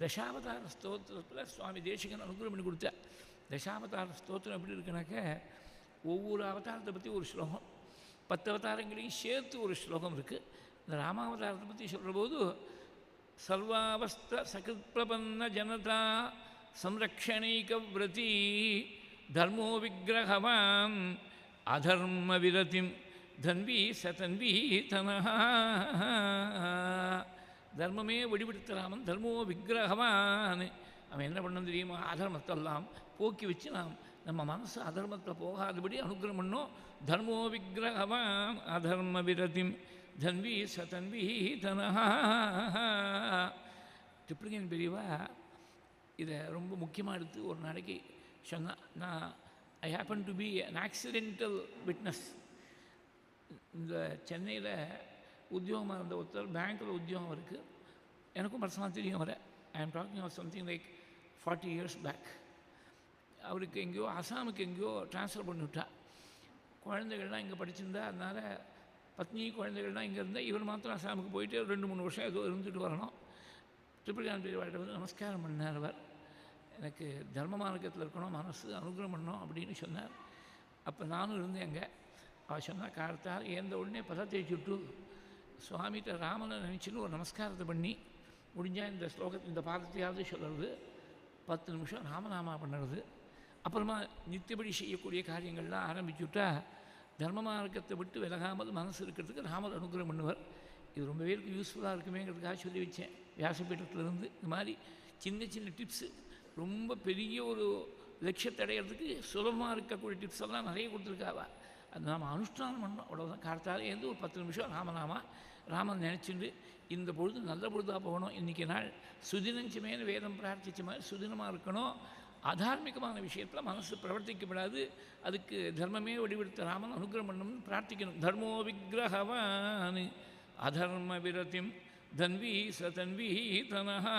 தசாவதார ஸ்தோத்திரத்தில் சுவாமி தேசிகன் அனுகூலம் பண்ணி கொடுத்தார் தசாவதார ஸ்தோத்திரம் எப்படி இருக்குனாக்க ஒவ்வொரு அவதாரத்தை பற்றி ஒரு ஸ்லோகம் பத்து அவதாரங்களையும் சேர்த்து ஒரு ஸ்லோகம் இருக்குது இந்த ராமாவதாரத்தை பற்றி சொல்கிற போது சர்வாவஸ்த சகிருத் ஜனதா சம்ரக்ஷணைகவிரதி தர்மோ விக்கிரகவான் அதர்ம விரதிம் தன்வி சதன்வி தனஹா. தர்மமே வெடிபிடித்த தர்மோ விக்கிரகவான் அவன் என்ன பண்ணணும் தெரியுமா? அதர்மத்தெல்லாம் போக்கி வச்சு நாம் நம்ம மனசு அதர்மத்தில் போகாதபடி அனுகிரகம் பண்ணோம். தர்மோ விக்கிரகவான் அதர்ம விரதிம். தன்வி சதன்வி தனஹா. ட்ரிப்ளிகன் பெரியவா? இதை ரொம்ப முக்கியமாக எடுத்து ஒரு நாளைக்கு சொன்னான் நான் I happen to be an accidental witness இந்த சென்னையில் உத்தியோகமாக இருந்த ஒருத்தர் பேங்க்கில் உத்தியோகம் இருக்குது எனக்கும் பர்சனலாக தெரியும் வர I am talking of something like forty years back அவருக்கு எங்கேயோ அசாமுக்கு எங்கேயோ ட்ரான்ஸ்ஃபர் பண்ணிவிட்டா குழந்தைகள்லாம் இங்கே படிச்சிருந்தா அதனால் பத்னி குழந்தைகள்லாம் இங்கே இருந்தால் இவர் மாத்திரம் அசாமுக்கு போயிட்டு ரெண்டு மூணு வருஷம் ஏதோ இருந்துட்டு வரணும். ட்ரிபிள்கான் பெரியவாட்ட வந்து நமஸ்காரம் பண்ணார் அவர். எனக்கு தர்ம மார்க்கத்தில் இருக்கணும் மனசு அனுகிரகம் பண்ணணும் அப்படின்னு சொன்னார். அப்போ நானும் இருந்தேன் அங்கே. அவள் சொன்னால் காலத்தால் ஏந்த உடனே பதத்தை தேய்ச்சி சுவாமிகிட்ட ராமனை நினச்சின்னு ஒரு நமஸ்காரத்தை பண்ணி முடிஞ்சால் இந்த ஸ்லோகத்தை இந்த பாதத்தையாவது சொல்கிறது பத்து நிமிஷம் ராமநாமா பண்ணுறது. அப்புறமா நித்தியபடி செய்யக்கூடிய காரியங்கள்லாம் ஆரம்பிச்சுட்டா தர்ம மார்க்கத்தை விட்டு விலகாமல் மனசு இருக்கிறதுக்கு ராமர் அனுகிரகம் பண்ணுவார். இது ரொம்ப பேருக்கு யூஸ்ஃபுல்லாக இருக்குமேங்கிறதுக்காக சொல்லி வச்சேன். வியாசபீட்டத்திலேருந்து இந்த மாதிரி சின்ன சின்ன டிப்ஸு ரொம்ப பெரிய ஒரு லட்சியத்தை அடையிறதுக்கு சுலபமாக இருக்கக்கூடிய டிப்ஸ் எல்லாம் நிறைய கொடுத்துருக்காவா. அது நாம் அனுஷ்டானம் பண்ணோம் அவ்வளோதான் கார்த்தால இருந்து ஒரு பத்து நிமிஷம் ராமநாமா ராமன் நினச்சிண்டு இந்த பொழுது நல்ல பொழுதாக போகணும். இன்றைக்கி நாள் சுதினஞ்சமேனு வேதம் பிரார்த்திச்ச மாதிரி சுதினமாக இருக்கணும். அதார்மிகமான விஷயத்தில் மனசு பிரவர்த்திக்கப்படாது. அதுக்கு தர்மமே வடிவெடுத்த ராமன் அனுகிரகம் பண்ணணும்னு பிரார்த்திக்கணும். தர்மோ விக்கிரகவான். அதர்ம விரதிம் தன்வி சதன்வி தனஹா